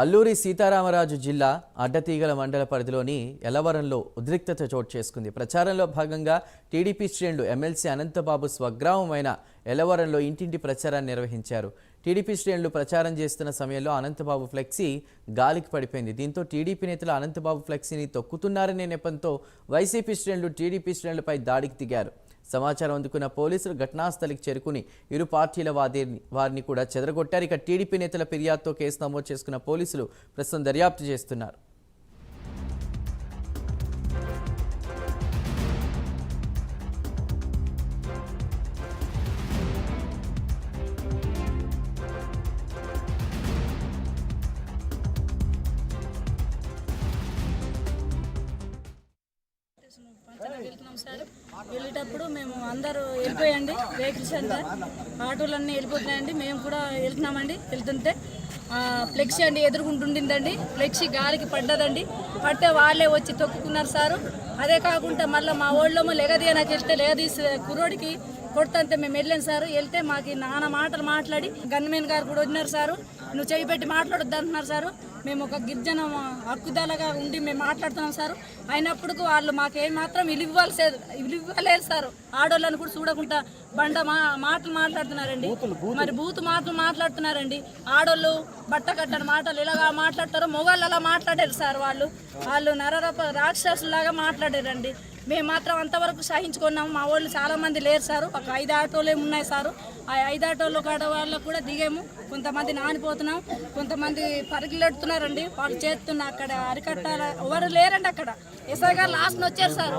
అల్లూరి సీతారామరాజు జిల్లా అడ్డతీగల మండల పరిధిలోని ఎలవరంలో ఉద్రిక్తత చోటు చేసుకుంది. ప్రచారంలో భాగంగా టీడీపీ శ్రేణులు ఎమ్మెల్సీ అనంతబాబు స్వగ్రామమైన ఎలవరంలో ఇంటింటి ప్రచారాన్ని నిర్వహించారు. టీడీపీ శ్రేణులు ప్రచారం చేస్తున్న సమయంలో అనంతబాబు ఫ్లెక్సీ గాలికి పడిపోయింది. దీంతో టీడీపీ నేతలు అనంతబాబు ఫ్లెక్సీని తొక్కుతున్నారనే నెపంతో వైసీపీ శ్రేణులు టీడీపీ శ్రేణులపై దాడికి దిగారు. సమాచారం అందుకున్న పోలీసులు ఘటనాస్థలికి చేరుకుని ఇరు పార్టీల వాదిని వారిని కూడా చెదరగొట్టారు. ఇక టీడీపీ నేతల ఫిర్యాదుతో కేసు నమోదు చేసుకున్న పోలీసులు ప్రస్తుతం దర్యాప్తు చేస్తున్నారు. వెళ్తున్నాం సార్. వెళ్ళేటప్పుడు మేము అందరూ వెళ్ళిపోయండి. వెహికల్స్ అంతా ఆటోలన్నీ వెళ్ళిపోతున్నాయండి. మేము కూడా వెళ్తున్నామండి. వెళ్తుంటే ఫ్లెక్సీ అండి ఎదుర్కొంటుండిందండి ఫ్లెక్సీ గాలికి పడ్డదండి. పట్టే వాళ్ళే వచ్చి తొక్కుకున్నారు సారు. అదే కాకుండా మళ్ళీ మా ఊళ్ళోమో లెగదీయనకి వెళ్తే లెగదీసి కుర్రోడికి కొడుతుంటే మేము వెళ్ళాం సారు. వెళ్తే మాకు నాన్న మాటలు మాట్లాడి గన్మెన్ గారు కూడా వచ్చినారు సారు. నువ్వు చేయి పెట్టి మాట్లాడొద్దు అంటున్నారు సారు. మేము ఒక గిరిజన హక్కుదాలుగా ఉండి మేము మాట్లాడుతున్నాం సార్. అయినప్పుడు వాళ్ళు మాకేం మాత్రం విలువ ఇవ్వలేదు సార్. ఆడోళ్ళని కూడా చూడకుండా బండ మా మాటలు మాట్లాడుతున్నారండి. మరి బూతు మాటలు మాట్లాడుతున్నారండి. ఆడోళ్ళు బట్ట కట్టని మాటలు ఇలాగా మాట్లాడతారు మొగాళ్ళు అలా మాట్లాడారు సార్ వాళ్ళు. వాళ్ళు నరరప రాక్షసులాగా మాట్లాడారండి. మేము మాత్రం అంతవరకు సహించుకున్నాము. మా వాళ్ళు చాలా మంది లేరు సారు. ఒక ఐదు ఆటోలే ఉన్నాయి సారు. ఆ ఐదు ఆటోలు కాడ వాళ్ళకు కూడా దిగాము. కొంతమంది నానిపోతున్నాం. కొంతమంది పరిగెడుతున్నారండి. వాళ్ళు చేస్తున్న అక్కడ అరికట్టాల ఎవరు లేరండి అక్కడ. ఎస్ఐ గారు లాస్ట్ వచ్చారు సార్.